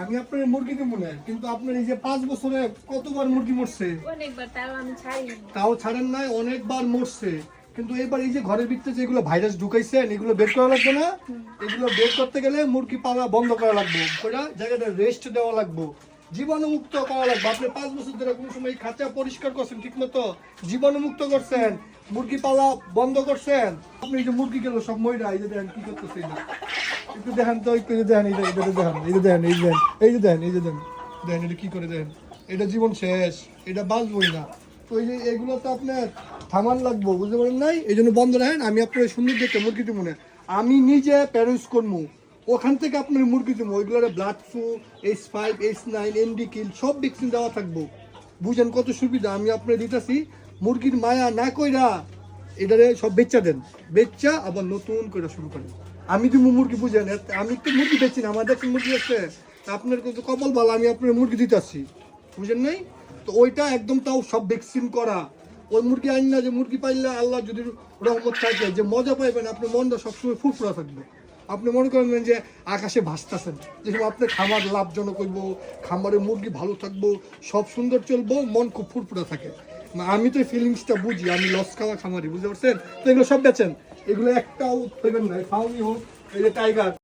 আমি আপনার মুরগি দেবো না কিন্তু আপনার এই যে পাঁচ বছরে কতবার মুরগি মরছে? অনেকবার তাও আমি ছাড়ি তাও ছাড়েন নাই অনেকবার মরছে। কিন্তু এবার এই যে ঘরের ভিতরে যেগুলো ভাইরাস ঢুকাইছেন এগুলো বের করা লাগবে না? এগুলো বের করতে গেলে মুরগি পালা বন্ধ করা লাগবে। ওটা জায়গাটা রেস্ট দেওয়া লাগবে। জীবাণুমুক্ত করা লাগবে। আপনি পাঁচ বছর ধরে কোনো সময় খাঁচা পরিষ্কার করছেন ঠিক মতো জীবাণুমুক্ত করছেন মুরগি পালা বন্ধ করছেন। আপনি এই যে মুরগি গেল সব ময়রা এই যে দেখেন কি করতেছে একটু দেখেন তো, একটু দেখেন এটা দেখেন, এই যে দেখেন, এই যে দেখেন, এই যে দেখেন, এই যে দেখেন দেখেন। এটা কি করে দেখেন? এটা জীবন শেষ, এটা বাঁচবই না। তো এই যে এগুলো তো আপনার থামান লাগবো, বুঝতে পারেন নাই? এই জন্য বন্ধ রাখেন, আমি আপনার সুন্দর দেখতে মুরগিটি মনে আমি নিজে প্যারেন্টস করব। ওখান থেকে আপনার মুরগি দেবো। ওইগুলোর blood flu H five H nine ND kill সব ভ্যাকসিন দেওয়া থাকব। বুঝেন কত সুবিধা, আমি আপনার দিতেছি, মুরগির মায়া না কইরা এটারে সব বেচা দেন। বেচা আবার নতুন করে শুরু করেন। আমি তো মুরগি বুঝেন এত- আমি তো মুরগি বেচি না আমাদের মুরগি আছে। আপনার কিন্তু কপাল ভালো, আমি আপনার মুরগি দিতেছি। বুঝেন নাই? তো ওইটা একদম তাও সব ভ্যাকসিন করা। ওই মুরগি আইন না যে মুরগি পাইলে আল্লাহ যদি রহমত থাকে, যে মজা পাইবেন আপনার মনটা সবসময় ফুরফুরা থাকবে। আপনি মনে করবেন যে আকাশে ভাসতেছেন। যেরকম আপনার খামার লাভজনক হইব, খামারে মুরগি ভালো থাকব, সব সুন্দর চলবো, মন খুব ফুরফুরা থাকে। আমি তো ফিলিংসটা বুঝি, আমি লস খাওয়া খামারি, বুঝতে পারছেন? তো এগুলো সব বেচেন। এগুলো একটাও দেবেন না ফাউনি হোক, এই যে টাইগার